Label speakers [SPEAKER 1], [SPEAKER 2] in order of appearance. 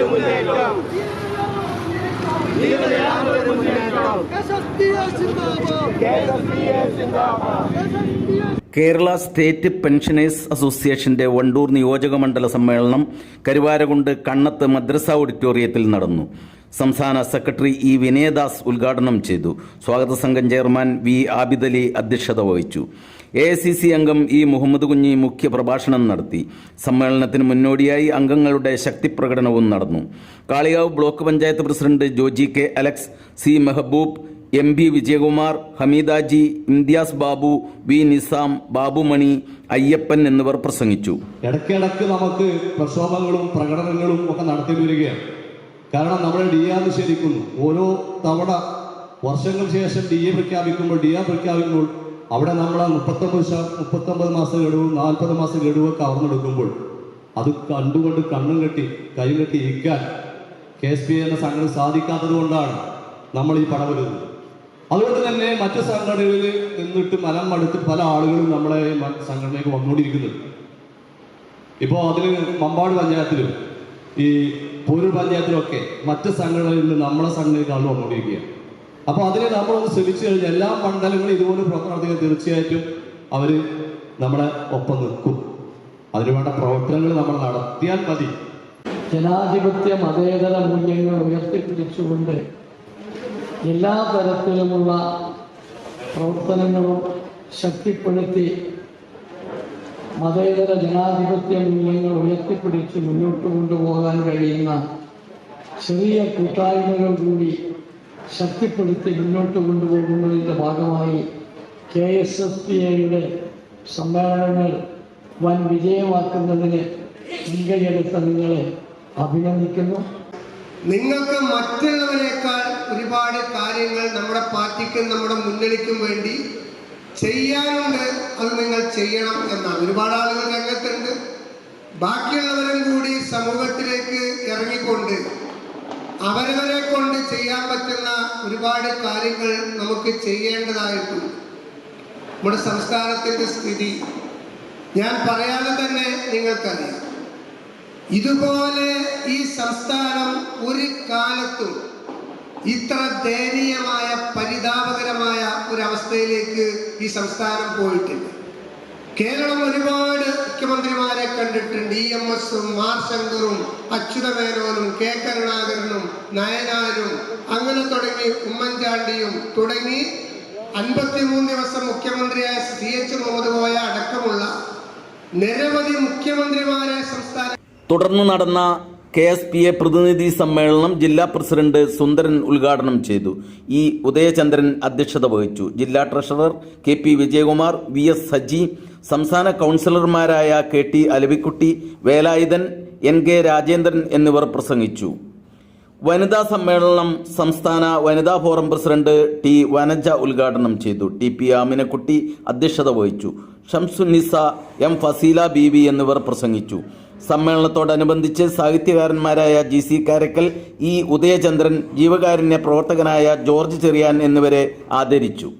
[SPEAKER 1] ഒരു മുന്നേറ്റം. ധീരതയാണ് ഒരു മുന്നേറ്റം.
[SPEAKER 2] കേരള സ്റ്റേറ്റ് പെൻഷനേഴ്സ് അസോസിയേഷന്റെ വണ്ടൂർ നിയോജക മണ്ഡല സമ്മേളനം കരുവാരകുണ്ട് കണ്ണത്ത് മദ്രസ ഓഡിറ്റോറിയത്തിൽ നടന്നു. സംസ്ഥാന സെക്രട്ടറി ഇ വിനയദാസ് ഉദ്ഘാടനം ചെയ്തു. സ്വാഗത സംഘം ചെയർമാൻ വി ആബിദലി അധ്യക്ഷത വഹിച്ചു. എ സി സി അംഗം ഇ മുഹമ്മദ് കുഞ്ഞി മുഖ്യ പ്രഭാഷണം നടത്തി. സമ്മേളനത്തിന് മുന്നോടിയായി അംഗങ്ങളുടെ ശക്തിപ്രകടനവും നടന്നു. Kalikavu block panchayat president Joji K Alex C Mehboob M B Vijayakumar Hameedaji Imtiyaz Babu V Nizam Babumani Ayyappan എന്നിവർ പ്രസംഗിച്ചു.
[SPEAKER 3] ഇടയ്ക്കിടയ്ക്ക് നമുക്ക് പ്രക്ഷോഭങ്ങളും പ്രകടനങ്ങളും ഒക്കെ നടത്തി വരികയാണ്. കാരണം നമ്മുടെ ഡി ആർ നിഷേധിക്കുന്നു. ഓരോ തവണ വർഷങ്ങൾക്ക് ശേഷം ഡി എ പ്രഖ്യാപിക്കുമ്പോൾ ഡി ആർ പ്രഖ്യാപിക്കുമ്പോൾ അവിടെ നമ്മൾ മുപ്പത്തൊമ്പത് മുപ്പത്തൊമ്പത് മാസം ഗഡുവും നാൽപ്പത് മാസം ഗഡുവൊക്കെ അവർന്നെടുക്കുമ്പോൾ അത് കണ്ടുകൊണ്ട് കണ്ണും കെട്ടി കൈ കെട്ടി ഇരിക്കാൻ കെ എസ് പി എന്ന സംഘടന സാധിക്കാത്തത് കൊണ്ടാണ് നമ്മൾ ഈ പണം വരുന്നത് അതുകൊണ്ട് തന്നെ മറ്റു സംഘടനകളിൽ നിന്നിട്ട് മനം മടുത്ത് പല ആളുകളും നമ്മളെ ഈ വന്നുകൊണ്ടിരിക്കുന്നത് ഇപ്പോൾ അതിൽ മമ്പാട് പഞ്ചായത്തിലും ഈ പൂരൂർ പഞ്ചായത്തിലൊക്കെ മറ്റ് സംഘടനകളിൽ നിന്ന് നമ്മളെ സംഘടനയിലേക്ക് ആൾ വന്നുകൊണ്ടിരിക്കുകയാണ്. അപ്പോൾ അതിനെ നമ്മളൊന്ന് ശ്രമിച്ചു കഴിഞ്ഞാൽ എല്ലാ മണ്ഡലങ്ങളും ഇതുപോലെ പ്രവർത്തനം തീർച്ചയായിട്ടും അവർ നമ്മുടെ ഒപ്പം നിൽക്കും. അതിനുവേണ്ട പ്രവർത്തനങ്ങൾ നമ്മൾ നടത്തിയാൽ മതി.
[SPEAKER 4] ജനാധിപത്യ മതേതര മൂല്യങ്ങൾ ഉയർത്തിപ്പിടിച്ചുകൊണ്ട് എല്ലാ തരത്തിലുമുള്ള പ്രവർത്തനങ്ങളും ശക്തിപ്പെടുത്തി മതേതര ജനാധിപത്യ മൂല്യങ്ങൾ ഉയർത്തിപ്പിടിച്ച് മുന്നോട്ട് കൊണ്ടുപോകാൻ കഴിയുന്ന ചെറിയ കൂട്ടായ്മകൾ കൂടി ശക്തിപ്പെടുത്തി മുന്നോട്ട് കൊണ്ടുപോകുന്നതിന്റെ ഭാഗമായി കെ എസ് എഫ് പി എയുടെ സമ്മേളനങ്ങൾ വൻ വിജയമാക്കുന്നതിന് മുൻകൈയെടുത്ത നിങ്ങളെ അഭിനന്ദിക്കുന്നു.
[SPEAKER 5] നിങ്ങൾക്ക് മറ്റുള്ളവരെക്കാൾ ഒരുപാട് കാര്യങ്ങൾ നമ്മുടെ പാർട്ടിക്കും നമ്മുടെ മുന്നണിക്കും വേണ്ടി ചെയ്യാനുണ്ട്. അത് നിങ്ങൾ ചെയ്യണം എന്നാണ്. ഒരുപാട് ആളുകൾ രംഗത്തുണ്ട്. ബാക്കിയുള്ളവരും കൂടി സമൂഹത്തിലേക്ക് ഇറങ്ങിക്കൊണ്ട് അവരവരെ കൊണ്ട് ചെയ്യാൻ പറ്റുന്ന ഒരുപാട് കാര്യങ്ങൾ നമുക്ക് ചെയ്യേണ്ടതായിട്ടുണ്ട്. നമ്മുടെ സംസ്കാരത്തിന്റെ സ്ഥിതി. ഞാൻ പറയാതെ തന്നെ നിങ്ങൾക്കറിയാം. ഇതുപോലെ ഈ സംസ്ഥാനം ഒരു കാലത്തും ഇത്ര ദയനീയമായ പരിതാപകരമായ ഒരു അവസ്ഥയിലേക്ക് ഈ സംസ്ഥാനം പോയിട്ടില്ല. കേരളം ഒരുപാട് മുഖ്യമന്ത്രിമാരെ കണ്ടിട്ടുണ്ട്. ഇ എം എസും മാർ ശങ്കറും അച്യുതമേനോനും കെ കരുണാകരനും നയനാരും അങ്ങനെ തുടങ്ങി ഉമ്മൻചാണ്ടിയും തുടങ്ങി അൻപത്തിമൂന്ന് ദിവസം മുഖ്യമന്ത്രിയായ സി എച്ച് മുഹമ്മദ് കോയ അടക്കമുള്ള നിരവധി മുഖ്യമന്ത്രിമാരെ സംസ്ഥാന
[SPEAKER 2] തുടർന്ന് നടന്ന കെ എസ് പി എ പ്രതിനിധി സമ്മേളനം ജില്ലാ പ്രസിഡന്റ് സുന്ദരൻ ഉദ്ഘാടനം ചെയ്തു. ഇ ഉദയചന്ദ്രൻ അധ്യക്ഷത വഹിച്ചു. ജില്ലാ treasurer K P Vijayakumar V S Saji സംസ്ഥാന കൗൺസിലർമാരായ K T Alavikutty Velayudhan N K Rajendran എന്നിവർ പ്രസംഗിച്ചു. വനിതാ സമ്മേളനം സംസ്ഥാന വനിതാ ഫോറം പ്രസിഡന്റ് ടി വനജ ഉദ്ഘാടനം ചെയ്തു. ടി പി ആമിനക്കുട്ടി അധ്യക്ഷത വഹിച്ചു. ഷംസുന്നിസ എം ഫസീല ബീവി എന്നിവർ പ്രസംഗിച്ചു. സമ്മേളനത്തോടനുബന്ധിച്ച് സാഹിത്യകാരന്മാരായ G C Karakkal E Udayachandran ജീവകാരുണ്യ പ്രവർത്തകനായ ജോർജ് ചെറിയാൻ എന്നിവരെ ആദരിച്ചു.